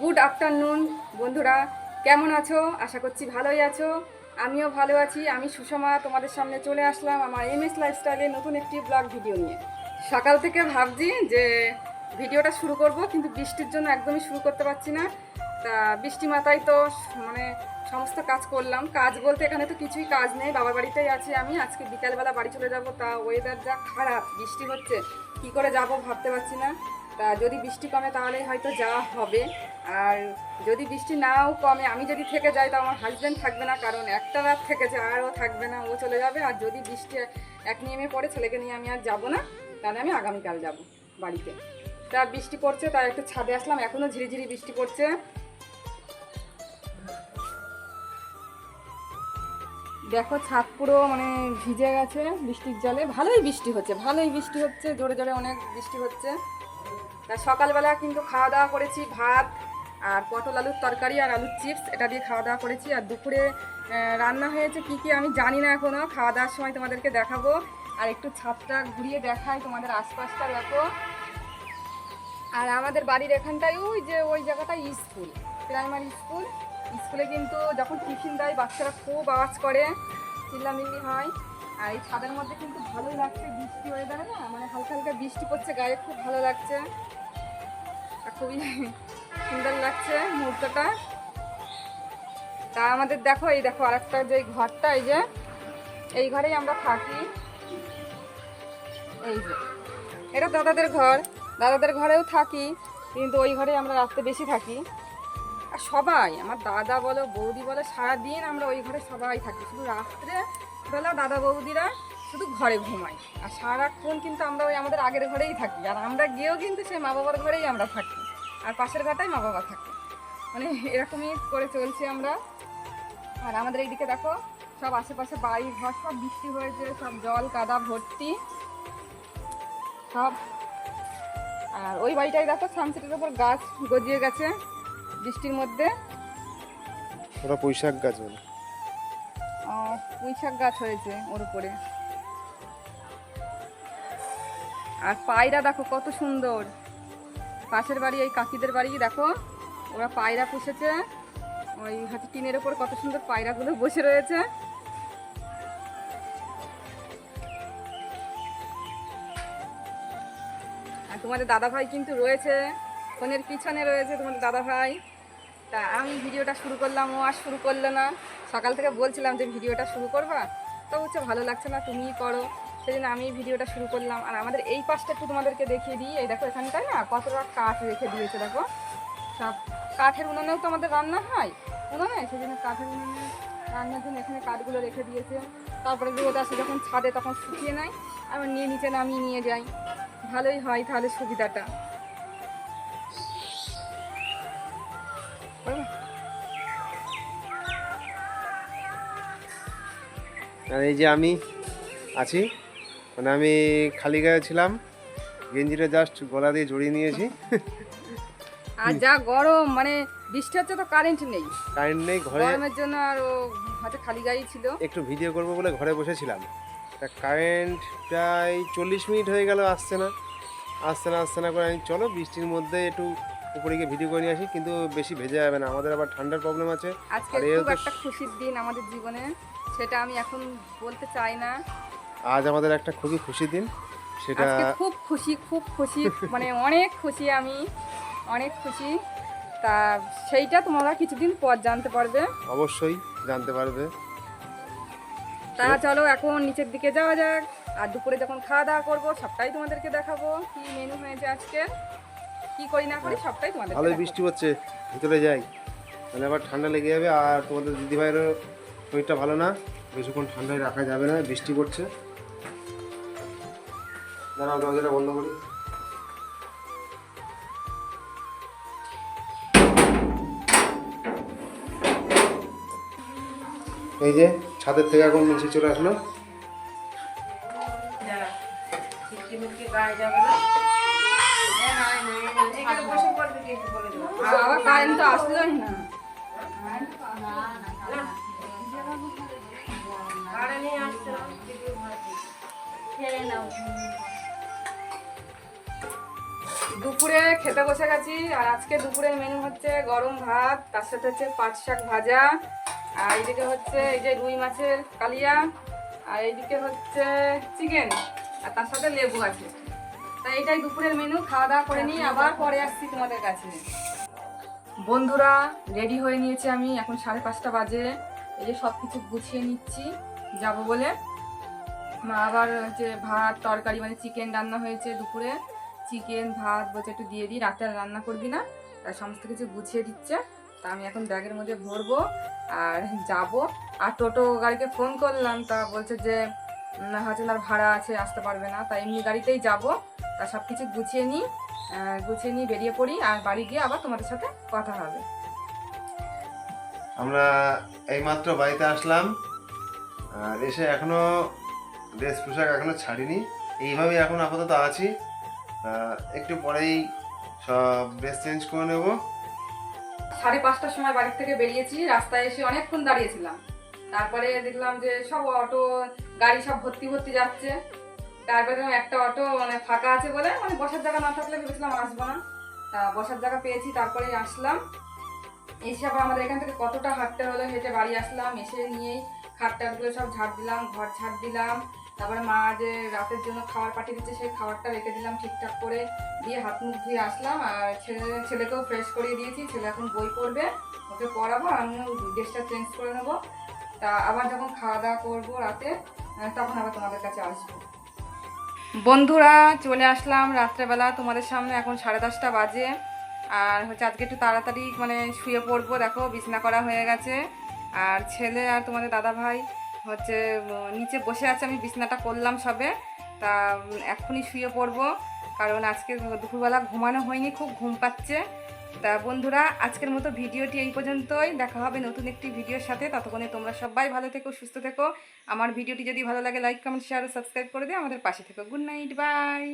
Good afternoon বন্ধুরা। কেমন আছো? আশা করছি ভালোই আছো। আমিও ভালো আছি। আমি সুষমা, তোমাদের সামনে চলে আসলাম আমার এম এস লাইফস্টাইলে নতুন একটি ব্লগ ভিডিও নিয়ে। সকাল থেকে ভাবছি যে ভিডিওটা শুরু করব, কিন্তু বৃষ্টির জন্য একদমই শুরু করতে পারছি না। তা বৃষ্টি মাথায় তো মানে সমস্ত কাজ করলাম। কাজ বলতে এখানে তো কিছুই কাজ নেই। বাবার বাড়িতেই আছি আমি। আজকে বিকালবেলা বাড়ি চলে যাব। তা ওয়েদার যা খারাপ, বৃষ্টি হচ্ছে। কি করে যাব ভাবতে পারছি না। তা যদি বৃষ্টি কমে তাহলে হয়তো যাওয়া হবে। আর যদি বৃষ্টি নাও কমে, আমি যদি থেকে যাই তো আমার হাজব্যান্ড থাকবে না, কারণ একটা রাত থেকেছে, আর ও থাকবে না, ও চলে যাবে। আর যদি বৃষ্টি এক নিয়মে পড়ে, ছেলেকে নিয়ে আমি আর যাব না, তাহলে আমি আগামীকাল যাব বাড়িতে। তা বৃষ্টি পড়ছে, তাই একটু ছাদে আসলাম এখনও ঝিরিঝিরি বৃষ্টি পড়ছে। দেখো, ছাদ পুরো মানে ভিজে গেছে বৃষ্টির জলে। ভালোই বৃষ্টি হচ্ছে, ভালোই বৃষ্টি হচ্ছে, জোরে জোরে অনেক বৃষ্টি হচ্ছে। তা সকালবেলা কিন্তু খাওয়া দাওয়া করেছি, ভাত আর পটল আলুর তরকারি আর আলুর চিপস, এটা দিয়ে খাওয়া দাওয়া করেছি। আর দুপুরে রান্না হয়েছে কি কি আমি জানি না এখনও খাওয়া দাওয়ার সময় তোমাদেরকে দেখাবো। আর একটু ছাদটা ঘুরিয়ে দেখাই তোমাদের আশপাশটা, দেখো। আর আমাদের বাড়ির এখানটায় ওই যে, ওই জায়গাটাই স্কুল, প্রাইমারি স্কুল। স্কুলে কিন্তু যখন টিফিন দেয়, বাচ্চারা খুব আওয়াজ করে, চিল্লামিল্লি হয়। আর এই ছাদের মধ্যে কিন্তু ভালোই লাগছে বৃষ্টি দাঁড়ায় না? মানে হালকা হালকা বৃষ্টি পড়ছে, গায়ে খুব ভালো লাগছে। খুবই সুন্দর লাগছে মুহূর্তটা। তা আমাদের দেখো, এই দেখো আরেকটা যে ঘরটা, এই যে, এই ঘরেই আমরা থাকি। এই যে, এটা দাদাদের ঘর। দাদাদের ঘরেও থাকি, কিন্তু ওই ঘরে আমরা রাত্রে বেশি থাকি। আর সবাই, আমার দাদা বলো, বৌদি বলো, সারাদিন আমরা ওই ঘরে সবাই থাকি। শুধু রাত্রে বেলা দাদা বৌদিরা শুধু ঘরে ঘুমাই আর সারাক্ষণ কিন্তু আমরা ওই আমাদের আগের ঘরেই থাকি। আর আমরা গিয়েও কিন্তু সেই মা বাবার ঘরেই আমরা থাকি। আর পাশের ঘরটাই মা বাবা থাকে। মানে এরকমই করে চলছি আমরা। আর আমাদের এইদিকে দেখো, সব আশেপাশে বাড়ি ঘর সব বৃষ্টি হয়েছে, সব জল, কাদা, ভর্তি। সব। আর ওই বাড়িটাই দেখো সানসেটের ওপর গাছ গজিয়ে গেছে। বৃষ্টির মধ্যে? ওরা পুঁইশাক গাছ বলে। পুঁই গাছ হয়েছে ওর উপরে। আর পায়রা দেখো কত সুন্দর। পাশের বাড়ি এই কাকিদের বাড়ি দেখো। ওরা পায়রা পুষেছে। ওই হচ্ছে টিনের ওপর কত সুন্দর পায়রাগুলো বসে রয়েছে। আর তোমাদের দাদা ভাই কিন্তু রয়েছে। ফোনের পিছনে রয়েছে তোমাদের দাদা ভাই তা আমি ভিডিওটা শুরু করলাম, ও আর শুরু করল না। সকাল থেকে বলছিলাম যে ভিডিওটা শুরু করবা। তো হচ্ছে ভালো লাগছে না, তুমিই করো। জন্য আমি ভিডিওটা শুরু করলাম। আর আমাদের এই পাশটা একটু তোমাদেরকে দেখিয়ে দিই। এই দেখো, এখানটায় না কতটা কাঠ রেখে দিয়েছে, দেখো। সব কাঠের উনুনেও তো আমাদের রান্না হয়, উনুনে? সেই জন্য কাঠের উনুনে রান্নার জন্য এখানে কাঠগুলো রেখে দিয়েছে। তারপরে রোদ আসে, যখন ছাদে তখন শুকিয়ে নেয়, আবার নিয়ে নিচে নামিয়ে নিয়ে যাই। ভালোই হয় তাহলে সুবিধাটা। আর এই যে আমি আছি মানে আমি খালি গায়ে ছিলাম গেঞ্জিটা জাস্ট গলা দিয়ে জড়িয়ে নিয়েছি। আর যা গরম মানে বৃষ্টি হচ্ছে তো কারেন্ট নেই। কারেন্ট নেই ঘরে গরমের জন্য আর ও হয়তো খালি গাড়ি ছিল। একটু ভিডিও করব বলে ঘরে বসেছিলাম। তা কারেন্ট প্রায় চল্লিশ মিনিট হয়ে গেল আসছে না। আসছে না আসছে না করে আমি চলো বৃষ্টির মধ্যে একটু উপরে গিয়ে ভিডিও করে নিয়ে আসি কিন্তু বেশি ভেজে যাবে না। আমাদের আবার ঠান্ডার প্রবলেম আছে। আজকে খুব একটা খুশির দিন আমাদের জীবনে সেটা আমি এখন বলতে চাই না। আজ আমাদের একটা খুবই খুশি দিন। সেটা খুব খুশি খুব খুশি মানে অনেক খুশি আমি অনেক খুশি। তা সেইটা তোমরা কিছুদিন পর জানতে পারবে। অবশ্যই জানতে পারবে। তা চলো এখন নিচের দিকে যাওয়া যাক। আর দুপুরে যখন খাওয়া দাওয়া করব সবটাই তোমাদেরকে দেখাবো কি মেনু হয়েছে আজকে। কি করি না করি সবটাই তোমাদের ভালোই বৃষ্টি হচ্ছে ভিতরে যাই। তাহলে আবার ঠান্ডা লেগে যাবে আর তোমাদের দিদিভাইয়েরও শরীরটা ভালো না বেশিক্ষণ ঠান্ডায় রাখা যাবে না বৃষ্টি পড়ছে। দাঁড়াও দরজাটা বন্ধ করি। এই যে ছাদের থেকে এখন নিচে চলে আসলো। কারেন্ট তো না। দুপুরে খেতে বসে গেছি, আর আজকে দুপুরের মেনু হচ্ছে গরম ভাত, তার সাথে হচ্ছে পাট শাক ভাজা, আর এইদিকে হচ্ছে এই যে রুই মাছের কালিয়া, আর এইদিকে হচ্ছে চিকেন আর তার সাথে লেবু আছে। তাই এটাই দুপুরের মেনু খাওয়া দাওয়া করে নিয়ে আবার পরে আসছি তোমাদের কাছে। বন্ধুরা রেডি হয়ে নিয়েছি আমি, এখন সাড়ে পাঁচটা বাজে। এই যে সব কিছু গুছিয়ে নিচ্ছি, যাব বলে। মা আবার হচ্ছে ভাত, তরকারি মানে চিকেন রান্না হয়েছে দুপুরে। চিকেন ভাত, বলছে একটু দিয়ে দিই রাতে রান্না করবি না। তাই সমস্ত কিছু গুছিয়ে দিচ্ছে। তা আমি এখন ব্যাগের মধ্যে ভরবো আর যাব। আর টোটো গাড়িকে ফোন করলাম, তা বলছে যে তার ভাড়া আছে, আসতে পারবে না। তাই এমনি গাড়িতেই যাব। তা সব কিছু গুছিয়ে নিই গুছিয়ে নিয়ে বেরিয়ে পড়ি আর বাড়ি গিয়ে আবার তোমাদের সাথে কথা হবে। আমরা এইমাত্র বাড়িতে আসলাম আর এসে এখনও ড্রেস পোশাক এখনও ছাড়িনি। এইভাবেই এখন আপাতত আছি। একটু পরেই সব ড্রেস চেঞ্জ করে নেব। সাড়ে পাঁচটার সময় বাড়ি থেকে বেরিয়েছি রাস্তায় এসে অনেকক্ষণ দাঁড়িয়েছিলাম। তারপরে দেখলাম যে সব অটো গাড়ি সব ভর্তি ভর্তি যাচ্ছে। তারপরে একটা অটো মানে ফাঁকা আছে বলে মানে বসার জায়গা না থাকলে ভেবেছিলাম আসব না। তা বসার জায়গা পেয়েছি তারপরে আসলাম। এসে আবার আমাদের এখান থেকে কতটা হাঁটতে হলো হেঁটে বাড়ি আসলাম, এসে নিয়েই খাট টাটগুলো সব ঝাড় দিলাম, ঘর ঝাড় দিলাম। তারপরে মা যে রাতের জন্য খাবার পাঠিয়ে দিচ্ছে, সেই খাবারটা রেখে দিলাম ঠিকঠাক করে। দিয়ে হাত মুখ ধুয়ে আসলাম, আর ছেলে, ছেলেকেও ফ্রেশ করিয়ে দিয়েছি। ছেলে এখন বই পড়বে, ওকে পড়াবো, আমিও ড্রেসটা চেঞ্জ করে নেব। তা আবার যখন খাওয়া দাওয়া করব রাতে তখন আবার তোমাদের কাছে আসব। বন্ধুরা, চলে আসলাম রাত্রেবেলা। তোমাদের সামনে এখন সাড়ে দশটা বাজে। আর হচ্ছে আজকে একটু তাড়াতাড়ি মানে শুয়ে পড়ব, দেখো, বিছনা করা হয়ে গেছে। আর ছেলে আর তোমাদের দাদা ভাই হচ্ছে নিচে বসে আছে, আমি বিছনাটা করলাম সবে। তা এখনই শুয়ে পড়ব। কারণ আজকে দুপুরবেলা ঘুমানো হয়নি, খুব ঘুম পাচ্ছে। তা বন্ধুরা, আজকের মতো ভিডিওটি এই পর্যন্তই। দেখা হবে নতুন একটি ভিডিওর সাথে। ততক্ষণে তোমরা সবাই ভালো থেকো, সুস্থ থেকো। আমার ভিডিওটি যদি ভালো লাগে লাইক কমেন্ট শেয়ার ও সাবস্ক্রাইব করে দিও। আমাদের পাশে থেকো। Good night bye